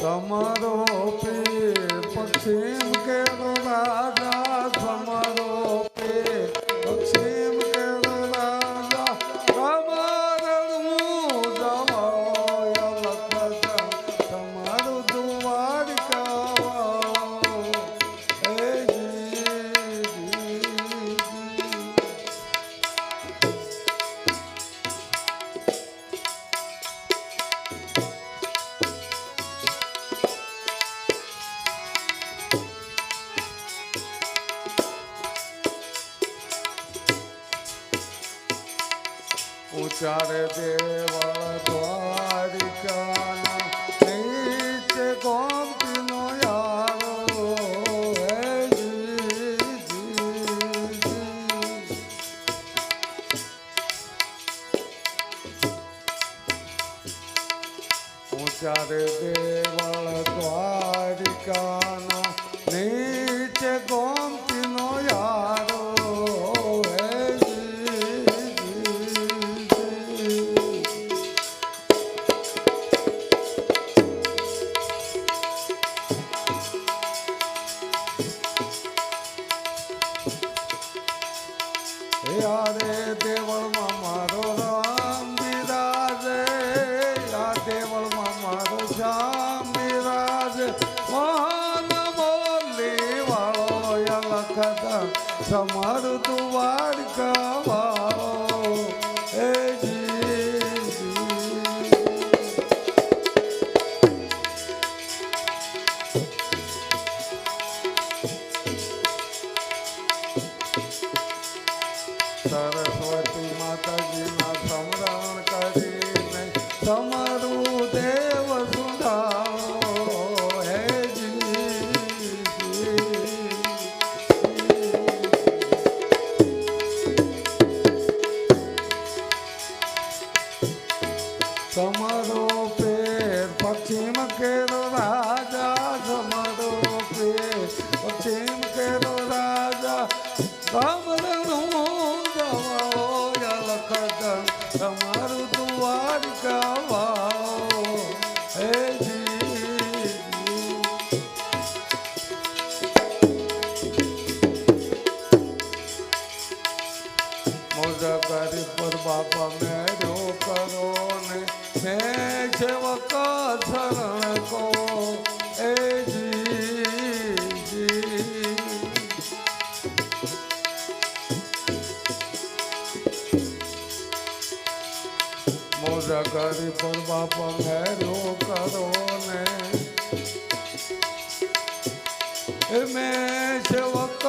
તમારો પીર પશ્ચિમ કે રાજા તમારો Saturday. પશ્ચિમ કેરો રાજા જમડો પે પશ્ચિમ કેરો રાજા સમરણો જમો લખત તમારું દ્વારકા વાઓ હે જી મોજા કરી પર બાપા મેરો કરો ને. સેવક શરણ કો એ મોજા કરી પર બાપા મેરો કરો ને. એ મેં સેવક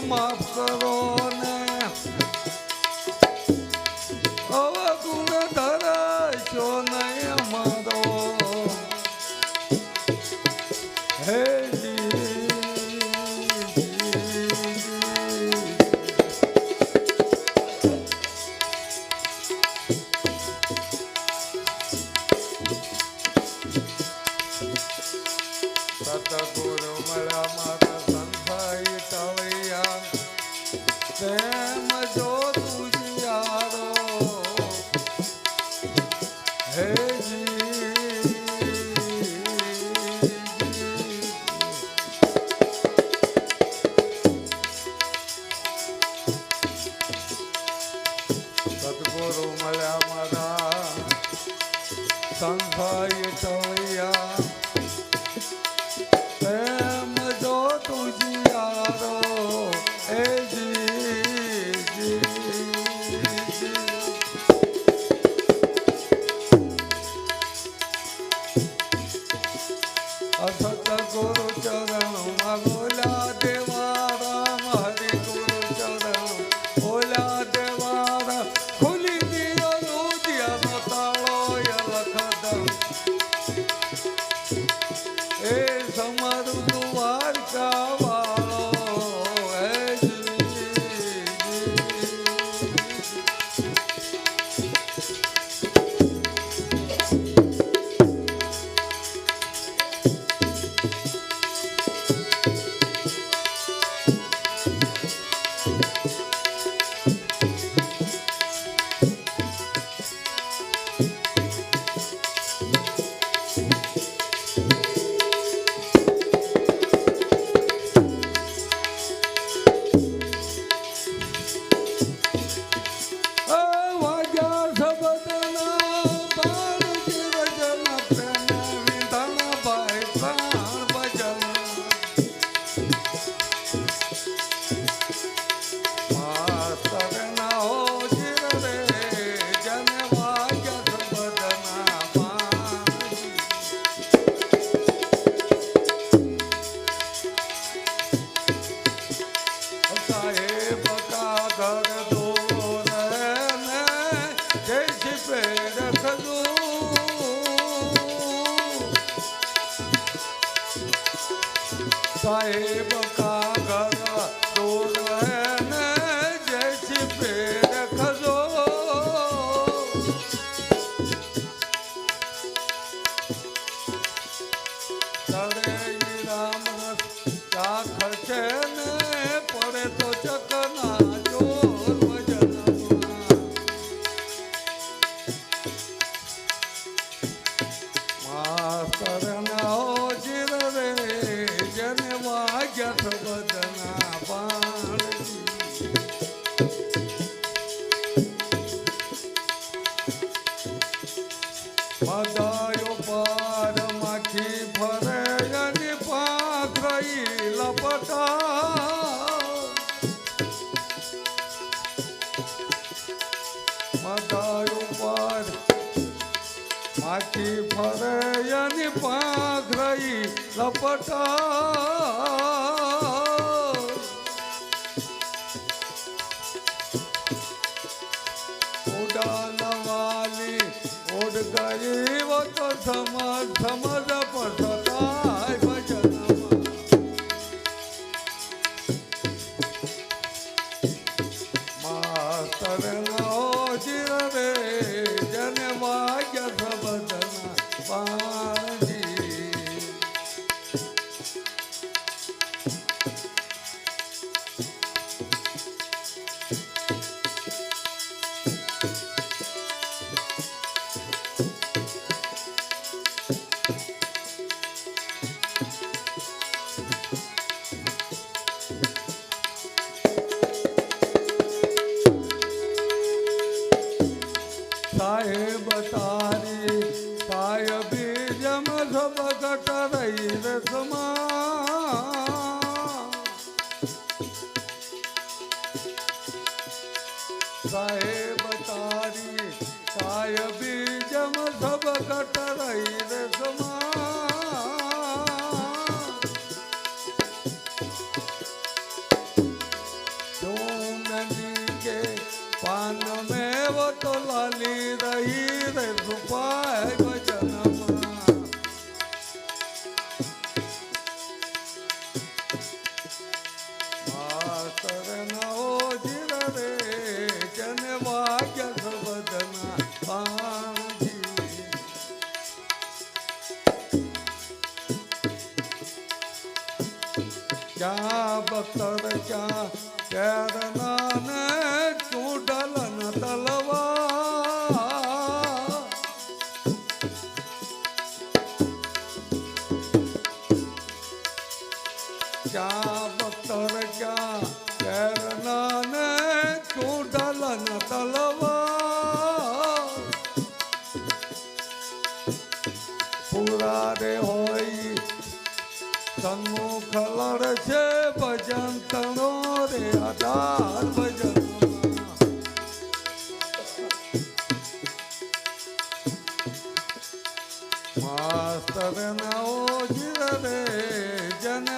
માફ કરો. સંભાઈ તવૈયા સાહેબ કા લપટા તારી કાય બીજમ સબ કટ રહી રે સમા ક્યાં બતર ક્યાં કેરના ને ચૂડલ ન તલવા પૂરા રે હોય, સન્મુખ લડ છે ભજન તણો રે આધાર ભજન. માસ્તર નવો જીર રે જન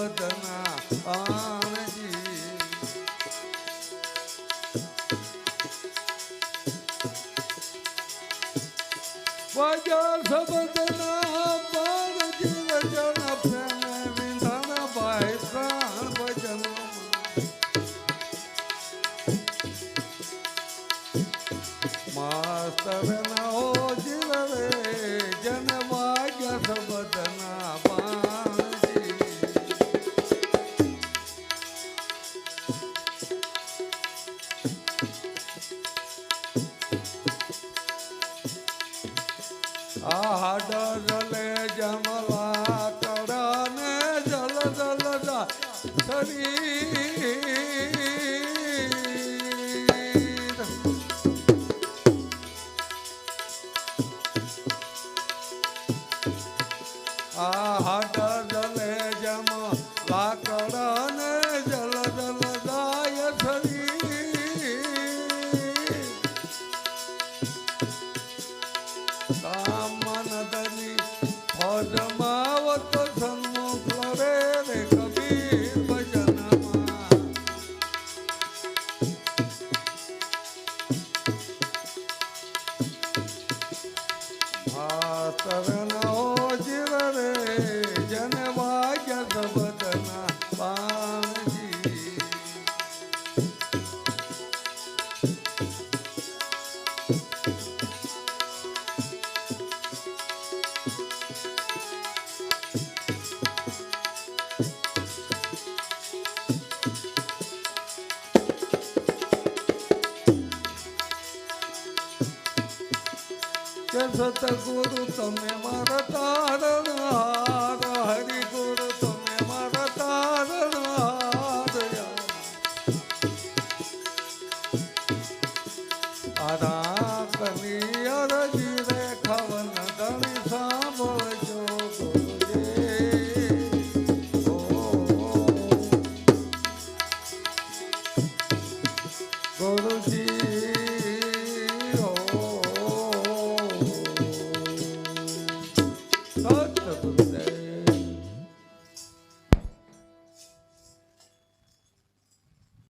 સબદના આણજી. વાગ્યા સબદના બાણ જીવ જન પ્રેમ વિંધન ભાઈ પ્રાણ ભજનમાં. માસ્તર નવો જીવ રે જન વાગ્ય સબદના સતગુરુ તમે મારા તારણ હાર હરિગુરુ તમે મારા તારણ હાર આરા કની અરજી